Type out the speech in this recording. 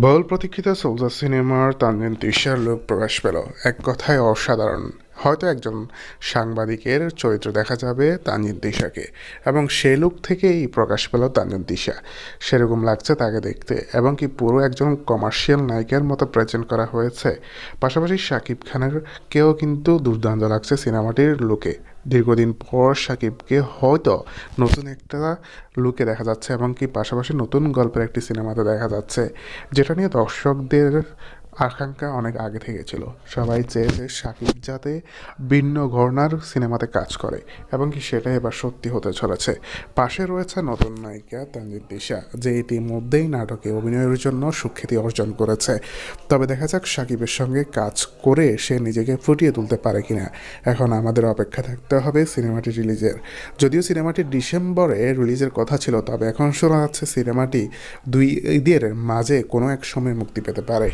বহুল প্রতীক্ষিত সোলজার সিনেমার তানজিন তিশার লুক প্রকাশ পেল। এক কথায় অসাধারণ। হয়তো একজন সাংবাদিকের চরিত্র দেখা যাবে তানজিন দিশাকে। এবং সে লুক থেকেই প্রকাশ পেল তানজিন দিশা। সেরকম লাগছে তাকে দেখতে। এবং কি পুরো একজন কমার্শিয়াল নায়িকার মতো প্রেজেন্ট করা হয়েছে। পাশাপাশি শাকিব খানের কেও কিন্তু দুর্দান্ত লাগছে সিনেমাটির লুকে। দীর্ঘদিন পর সাকিবকে হয়তো নতুন একটা লুকে দেখা যাচ্ছে এবং কি পাশাপাশি নতুন গল্পের একটি সিনেমাতে দেখা যাচ্ছে। যেটা নিয়ে দর্শকদের আকাঙ্ক্ষা অনেক আগে থেকে ছিল। সবাই চেয়েছে সাকিব যাতে ভিন্ন ঘরনার সিনেমাতে কাজ করে এবং কি সেটাই এবার সত্যি হতে চলেছে। পাশে রয়েছে নতুন নায়িকা তানজিদ দিশা, যে ইতিমধ্যেই নাটকে অভিনয়ের জন্য সুখ্যাতি অর্জন করেছে। তবে দেখা যাক সাকিবের সঙ্গে কাজ করে সে নিজেকে ফুটিয়ে তুলতে পারে কিনা। এখন আমাদের অপেক্ষা থাকতে হবে সিনেমাটি রিলিজের। যদিও সিনেমাটি ডিসেম্বরে রিলিজের কথা ছিল, তবে এখন শোনা যাচ্ছে সিনেমাটি দুই ঈদের মাঝে কোনো এক সময় মুক্তি পেতে পারে।